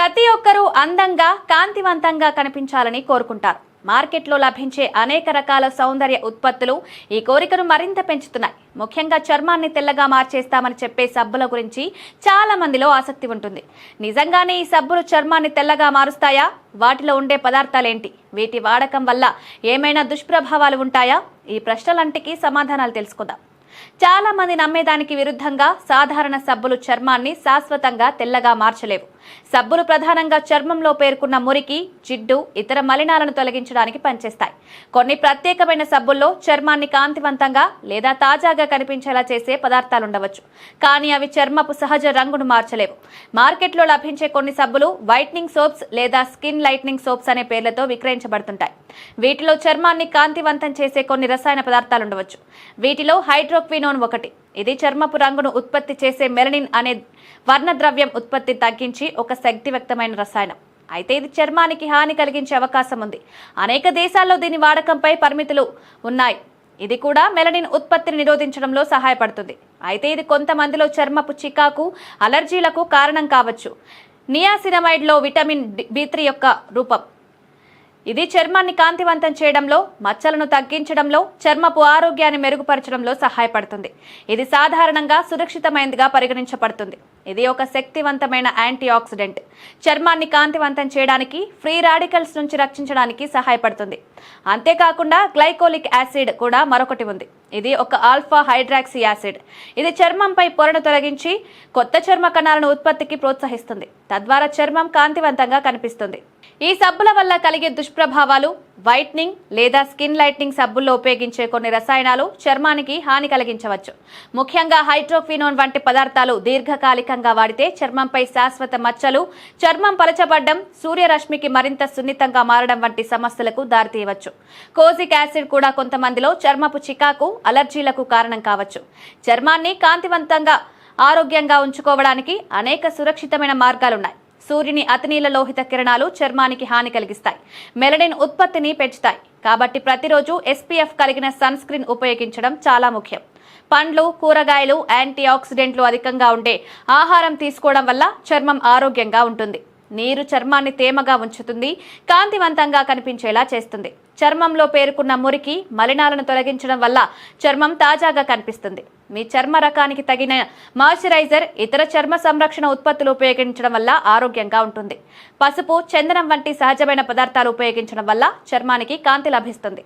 ప్రతి ఒక్కరూ అందంగా కాంతివంతంగా కనిపించాలని కోరుకుంటారు. మార్కెట్లో లభించే అనేక రకాల సౌందర్య ఉత్పత్తులు ఈ కోరికను మరింత పెంచుతున్నాయి. ముఖ్యంగా చర్మాన్ని తెల్లగా మార్చేస్తామని చెప్పే సబ్బుల గురించి చాలా మందిలో ఆసక్తి ఉంటుంది. నిజంగానే ఈ సబ్బులు చర్మాన్ని తెల్లగా మారుస్తాయా? వాటిలో ఉండే పదార్థాలేంటి? వీటి వాడకం వల్ల ఏమైనా దుష్ప్రభావాలు ఉంటాయా? ఈ ప్రశ్నలంటికి సమాధానాలు తెలుసుకుందాం. చాలా మంది నమ్మేదానికి విరుద్ధంగా సాధారణ సబ్బులు చర్మాన్ని శాశ్వతంగా తెల్లగా మార్చలేవు. సబ్బులు ప్రధానంగా చర్మంలో పేర్కొన్న మురికి జిడ్డు ఇతర మలినాలను తొలగించడానికి పనిచేస్తాయి. కొన్ని ప్రత్యేకమైన సబ్బుల్లో చర్మాన్ని కాంతివంతంగా లేదా తాజాగా కనిపించేలా చేసే పదార్థాలు ఉండవచ్చు. కానీ అవి చర్మపు సహజ రంగును మార్చలేవు. మార్కెట్లో లభించే కొన్ని సబ్బులు వైట్నింగ్ సోప్స్ లేదా స్కిన్ లైట్నింగ్ సోప్స్ అనే పేర్లతో విక్రయించబడుతుంటాయి. వీటిలో చర్మాన్ని కాంతివంతం చేసే కొన్ని రసాయన పదార్థాలు ఉండవచ్చు. వీటిలో హైడ్రోక్వినోన్ ఒకటి ఇది చర్మపు రంగును ఉత్పత్తి చేసే మెలనిన్ అనే వర్ణద్రవ్యం ఉత్పత్తి తగ్గించి ఒక శక్తివ్యక్తమైన రసాయనం. అయితే ఇది చర్మానికి హాని కలిగించే అవకాశం ఉంది. అనేక దేశాల్లో దీని వాడకంపై పరిమితులు ఉన్నాయి. ఇది కూడా మెలనిన్ ఉత్పత్తిని నిరోధించడంలో సహాయపడుతుంది. అయితే ఇది కొంతమందిలో చర్మపు చికాకు అలర్జీలకు కారణం కావచ్చు. నియాసినమైడ్లో విటమిన్ బి త్రీ యొక్క రూపం. ఇది చర్మాన్ని కాంతివంతం చేయడంలో మచ్చలను తగ్గించడంలో చర్మపు ఆరోగ్యాన్ని మెరుగుపరచడంలో సహాయపడుతుంది. ఇది సాధారణంగా సురక్షితమైనదిగా పరిగణించబడుతుంది. ఇది ఒక శక్తివంతమైన యాంటీ ఆక్సిడెంట్ చర్మాన్ని కాంతివంతం చేయడానికి ఫ్రీ రాడికల్స్ నుంచి రక్షించడానికి సహాయపడుతుంది. అంతేకాకుండా గ్లైకోలిక్ యాసిడ్ కూడా మరొకటి ఉంది. ఇది ఒక ఆల్ఫా హైడ్రాక్సీ యాసిడ్. ఇది చర్మంపై పొరను తొలగించి కొత్త చర్మ కణాలను ఉత్పత్తికి ప్రోత్సహిస్తుంది. తద్వారా చర్మం కాంతివంతంగా కనిపిస్తుంది. ఈ సబ్బుల వల్ల కలిగే దుష్ప్రభావాలు వైట్నింగ్ లేదా స్కిన్ లైట్నింగ్ సబ్బుల్లో ఉపయోగించే కొన్ని రసాయనాలు చర్మానికి హాని కలిగించవచ్చు. ముఖ్యంగా హైడ్రోక్వినోన్ వంటి పదార్థాలు దీర్ఘకాలికంగా వాడితే చర్మంపై శాశ్వత మచ్చలు చర్మం పలచబడ్డం సూర్యరశ్మికి మరింత సున్నితంగా మారడం వంటి సమస్యలకు దారితీయవచ్చు. కోజిక్ యాసిడ్ కూడా కొంతమందిలో చర్మపు చికాకు అలర్జీలకు కారణం కావచ్చు. చర్మాన్ని కాంతివంతంగా ఆరోగ్యంగా ఉంచుకోవడానికి అనేక సురక్షితమైన మార్గాలున్నాయి. సూర్యుని అతినీల లోహిత కిరణాలు చర్మానికి హాని కలిగిస్తాయి. మెలడిన్ ఉత్పత్తిని పెంచుతాయి. కాబట్టి ప్రతిరోజు ఎస్పీఎఫ్ కలిగిన సన్ స్క్రీన్ ఉపయోగించడం చాలా ముఖ్యం. పండ్లు కూరగాయలు యాంటీ ఆక్సిడెంట్లు అధికంగా ఉండే ఆహారం తీసుకోవడం వల్ల చర్మం ఆరోగ్యంగా ఉంటుంది. నీరు చర్మాన్ని తేమగా ఉంచుతుంది కాంతివంతంగా కనిపించేలా చేస్తుంది. చర్మంలో పేరుకున్న మురికి మలినాలను తొలగించడం వల్ల చర్మం తాజాగా కనిపిస్తుంది. మీ చర్మ రకానికి తగిన మాయిశ్చరైజర్ ఇతర చర్మ సంరక్షణ ఉత్పత్తులు ఉపయోగించడం వల్ల ఆరోగ్యంగా ఉంటుంది. పసుపు చందనం వంటి సహజమైన పదార్థాలు ఉపయోగించడం వల్ల చర్మానికి కాంతి లభిస్తుంది.